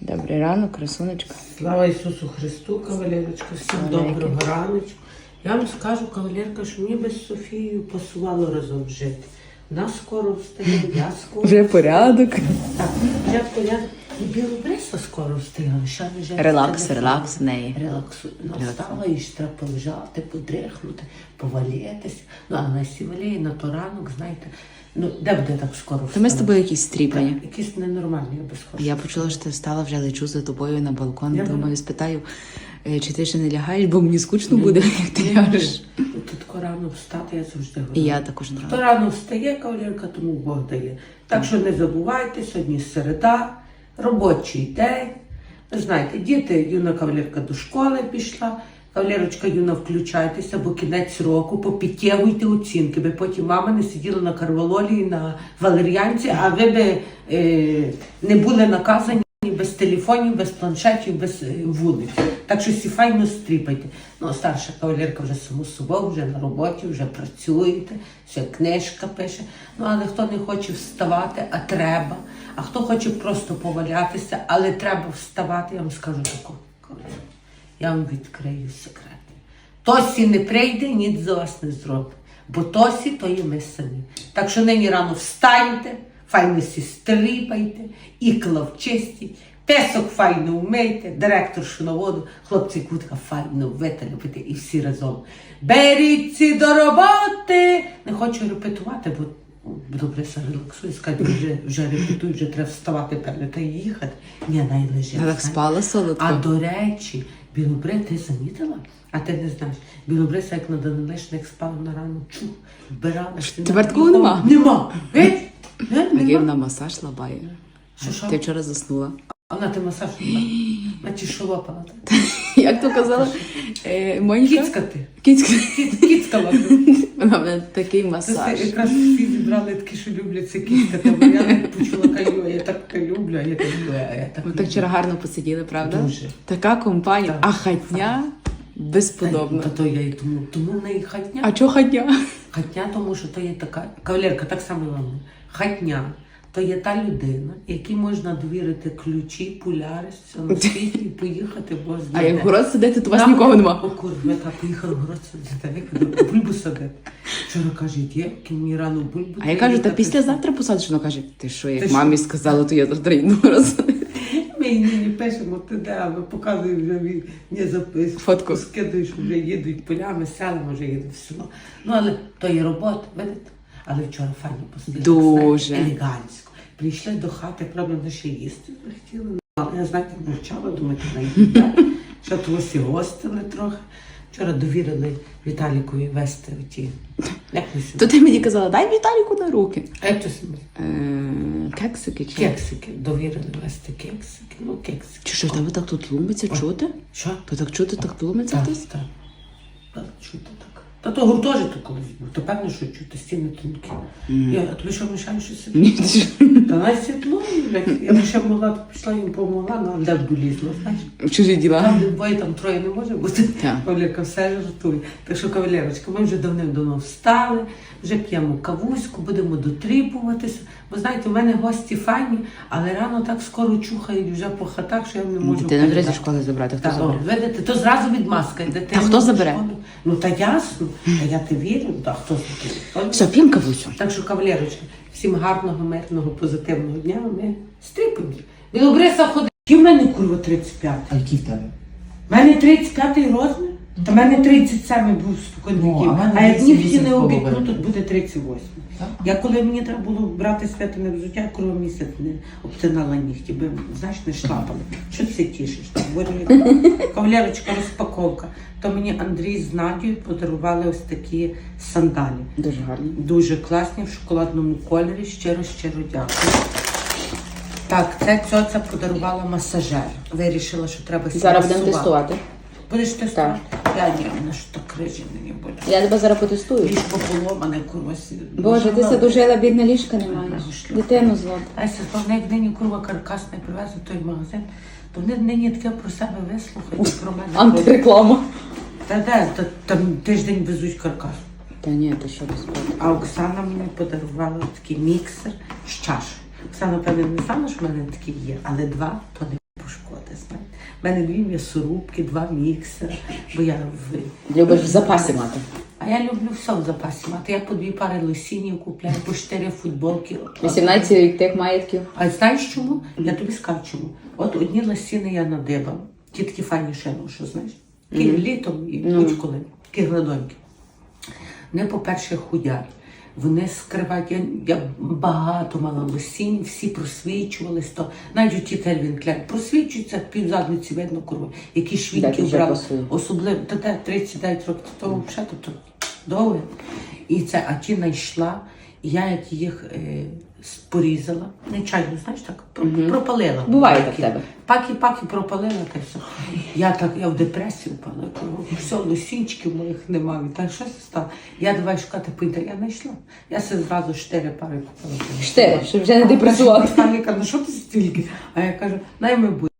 Добрий ранок, красунечка. Слава Ісусу Христу, кавалерочка, всім Слава доброго раночку. Я вам скажу, кавалерка, що мені без Софією посувало разом жити. Нас скоро встає, я скоро. Вже порядок. Так, вже порядок. І білобриса скоро встигла. Ще вже Релакс, релакс в неї. Релаксуй. Ну, встала і ж треба полежати, подрихнути, повалітися. Ну, а на сівалії, на то ранок, знаєте, ну, де буде так скоро То ми з тобою якісь стріпані. Якісь ненормальні, я би схожа. Я почула, що ти встала, вже лечу за тобою на балкон. Я Думаю, спитаю, е, чи ти ще не лягаєш, бо мені скучно буде, як ти ляжеш. Тут рано встати, я завжди говорю. І я також не Хто рано встає, кавалерка, тому Бог дає. Так що не забувайте, сьогодні середа, робочий день. Ви знаєте, діти, юна кавалерка до школи пішла. Кавалерочка юна, включайтеся, бо кінець року, попітєвуйте оцінки, би потім мама не сиділа на карвалолі, на валер'янці, а ви би е, не були наказані без телефонів, без планшетів, без е, вулиць. Так що всі файно стріпайте. Ну, старша кавалерка вже само собою, вже на роботі, вже працюєте, ще книжка пише. Ну, але хто не хоче вставати, а треба. А хто хоче просто повалятися, але треба вставати, я вам скажу таку. Я вам відкрию секрет. Тосі не прийде, ніц за вас не зробить. Бо тосі то є ми самі. Так що нині рано встаньте, файно сі стріпайте, ікла вчистіть, песок файно вмийте, директоршу на воду, хлопці кутка файно виталюпити і всі разом. Беріться до роботи! Не хочу репетувати, бо добре се релаксує, скажуть, вже, вже репетуй, вже треба вставати перед та й їхати. Ні, найлежить. Так спала А до речі, білобри ти замітила? А ти не знаєш, білобриса, як на Данилишник спав на рану, чух, вбирала. тепер такого нема? Нема. Геть? Геть, Який нема. вона масаж лабає. Що, що? Ти вчора заснула. А вона ти масаж не Наче ти. Як то казала? Е, Монька? Кіцька ти. Кіцька. Кіц- ти. Вона мене такий Це масаж. якраз всі зібрали такі, що люблять це кіцька. Та бо я не почула а я так люблю, а я так люблю, а я так Ми люблю. так вчора гарно посиділи, правда? Дуже. Така компанія, Так. а хатня безподобна. Та то я і тому, тому в неї хатня. А чого хатня? Хатня, тому що то є така кавалерка, так само і вам. Хатня то є та людина, якій можна довірити ключі, пуляри, все на світі і поїхати, бо А як в город сидити, то вас нікого нема. О, курва, та поїхав в город садити, бульбу садити. Вчора каже, є, мені рано бульбу. А я кажу, та післязавтра посадиш. Вона каже, ти що, Ти як що? мамі сказала, то я завтра йду раз. Ми їй пишемо туди, а ми показуємо вже він не записку. Фотку. Скидаєш, вже їдуть полями, селами, вже їдуть в село. Ну, але то є робота, видите? Але вчора файно посиділи. Дуже. знаєте, Елегантсько. Прийшли до хати, правда, ще їсти захотіли. Але я, знаєте, мовчала, думаю, найдітей. Що то всі гостили трохи. Вчора довірили Віталікові вести в ті. Як ви сюди? То ти мені казала, дай Віталіку на руки. А як то собі? Е, Кексики чи? Кексики. Довірили вести кексики. Ну, кексики. Чи що в тебе так тут тлумиться, чути? Що? То так чути, так тлумиться Так, хтось? так. Так, чути так. Та то гуртожиток колись то певно, що чути стіни тонкі. Я, а тобі що мішаю, що сидить? Ні. Та навіть світло, блядь. я б ще могла, то пішла їм помогла, ну, а де б долізла, знаєш? В чужі діла. Там, двоє, там троє не може бути. Так. Кавалерка все жартує. Так що, кавалерочка, ми вже давним-давно встали, вже п'ємо кавуську, будемо дотріпуватися. Бо знаєте, у мене гості файні, але рано так скоро чухають вже по хатах, що я не можу. Дитину вже зі передати. школи забрати, хто Так, о, забере? видите, то зразу відмазка йде. Та хто забере? Ну та ясно, та я ти вірю, та хто забере. Все, п'ємо кавусю. Так що, кавалерочки, всім гарного, мирного, позитивного дня. Ми стріпимо. Білобриса ходить. Які в мене курва 35? А який в тебе? У мене 35 розмір. Та в мене 37 був спокійно. Ну, а в мене а як ні всі 38 не обікну, половиною. тут буде 38. Так. Я коли мені треба було брати святине взуття, я місяць не обтинала нігті, би, знаєш, не шлапали. Що ти це тішиш? Кавалерочка, розпаковка. То мені Андрій з Надією подарували ось такі сандалі. Дуже гарно. Дуже класні в шоколадному кольорі. Щиро, щиро дякую. Так, це цьоця подарувала масажер. Вирішила, що треба Зараз будемо тестувати. Будеш тестувати? Я ні, мене ж так крижі мені буде. Я тебе зараз потестую. Ліжко поломане, курва. Боже, ти се дожила, бідна ліжка не маєш. Дитину злоб. Ася, то як нині курва каркас не привезли той магазин, то вони нині таке про себе вислухають, про мене. Антиреклама. Та де, та, там тиждень везуть каркас. Та ні, ти що безпечно. А Оксана мені подарувала такий міксер з чашою. Оксана, певне, не знала, що в мене такий є, але два то не У мене дві м'ясорубки, два міксера, бо я в Любиш в запасі мати. а я люблю все в запасі мати. Я по дві пари лосінів купляю, по чотири футболки. 18 рік тих маєтків. А знаєш чому? Я тобі скажу чому. От одні лосіни я надибав, ті такі файні ще ношу, знаєш. Ті літом і Ну. будь-коли, такі гладонькі. Вони, по-перше, худять. Вони скривають, я, я багато мала лосінь, всі просвічувались, то навіть ті Кельвін просвічуються, пів задниці видно курва, які швидкі обрали. брали. Особливо, та те 39 років то взагалі, то довго. І це, а ті знайшла, я як їх е, порізала, нечайно, знаєш так, про- пропалила. Буває так в тебе. Паки-паки пропалила та все. Я так, я в депресію впала, все, лосінчиків моїх немає. Та що це стало? Я давай шукати по інтернету. Я знайшла. Я себе зразу чотири пари купила. Чотири, щоб вже не депресувати. Каже, ну що ти стільки? А я кажу, най ми буде.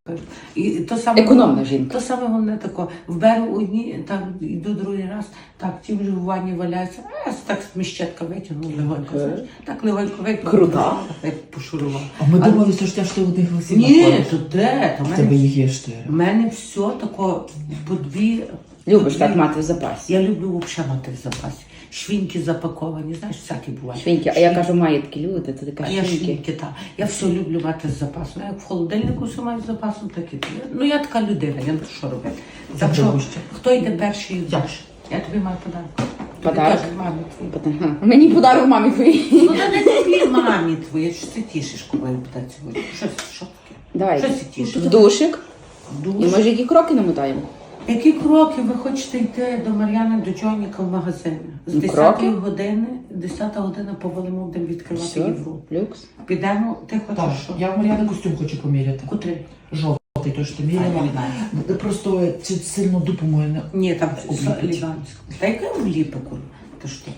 І то саме Економна жінка. То саме головне тако. Вберу одні, там йду другий раз, так, ті вже в ванні валяються. А я так міщетка витягнула легонько. Окей. знаєш. Так легонько витягнула. Крута. Так пошурувала. А ми думали, що ж ти аж ти одних Ні, то де? То в В тебе мене, їх є чотири. в мене все тако по дві. Любиш по так мати в запасі. Я люблю взагалі мати в запасі. Швінки запаковані, знаєш, всякі бувають. Швіньки, а я кажу, маєтки люди, то така А я швіньки. швінки, так. Я все люблю мати з запасом. Я як в холодильнику все маю з запасом, так і ти. Ну я така людина, я не що робити. Так що, хто йде перший йдеш? Я тобі маю подарок. Подарок? мамі твоїй. Ага. Мені подарок мамі твоїй. Ну та не тобі мамі твоїй, що ти тішиш, коли я питаю сьогодні. Що, що таке? Давай. Що ти тішиш? В душик. І може які кроки намотаємо? Які кроки ви хочете йти до Мар'яни до Джоніка в магазин? З Ну, 10 кроки. години, 10 година повалимо, будемо відкривати Все, Європу. люкс. Підемо, ти хочеш Так, що? я в Мар'яни костюм хочу поміряти. Котрий? Жовтий, той що ти А, міряла. Просто це сильно дупу мою не... Ні, там Обліпить. ліванську. Та яке вліпи, курва? Ти що?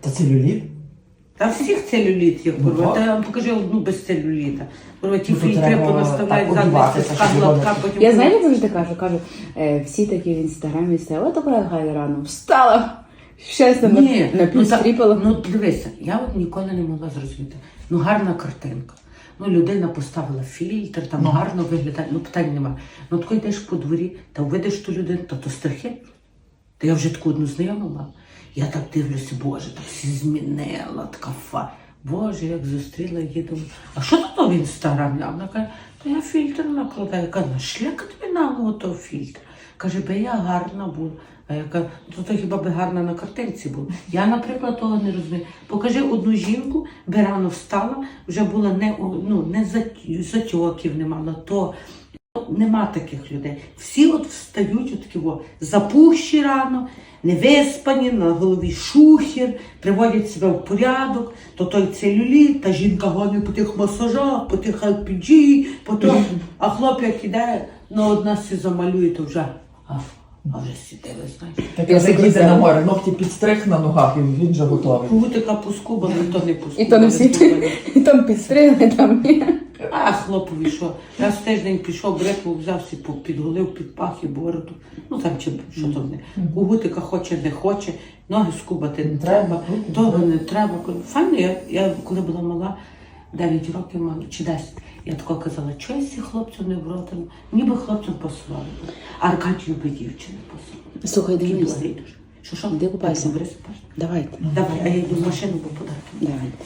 Та целюліт? Та всіх целюліт є, курва. Ну, Та я вам покажи одну без целюліта. Курва, ті Ну, фільтри треба понаставляють його не- потім... Я знаю, як завжди кажу, кажу, е, всі такі в інстаграмі стояли, така гай рано, встала, щастя на, Ні, на ну, та- стріпала. ну дивися, я от ніколи не могла зрозуміти. Ну гарна картинка. Ну, людина поставила фільтр, там Ну. гарно виглядає, ну питань нема. Ну тако йдеш по дворі, та видиш ту людину, та то страхи. Та я вже таку одну знайому. Я так дивлюся, Боже, так всі змінила, така фа. Боже, як зустріла її, думаю, а що тут в інстаграмі? А вона каже, то я фільтр накладаю. Я кажу, «На шляка тобі нагло того фільтр. Каже, би я гарна була. А я кажу, то, то хіба би гарна на картинці була. Я, наприклад, того не розумію. Покажи одну жінку, би рано встала, вже була не, ну, не затьоків, не мала, то Нема таких людей. Всі от встають от такі, о, запущі рано, невиспані, на голові шухір, приводять себе в порядок, то той целюліт, та жінка гонить по тих масажах, по тих LPG, по то, а хлоп'як іде, ну одна сі замалює, то вже, а, а вже сідили, знаєш. Так Я їде на море, ногті підстриг на ногах і він вже готовий. Кутика поскубали, то не поскубали. І то не всі і там підстригли, там ні. А хлопові що? Раз в тиждень пішов, брекву взявся, по- підголив під пах і бороду. Ну там чи що там не. Кугутика хоче, не хоче, ноги скубати не треба, того не не треба. Файно, я, я коли була мала, 9 років мала, чи 10, я тако казала, що я сі хлопцям не вродила, ніби хлопцям посилали. А Аркадію би дівчини посилали. Слухай, дивись. дуже. Що що? Де купайся? Давайте. Давай, а я йду в машину, бо подарки. Давайте.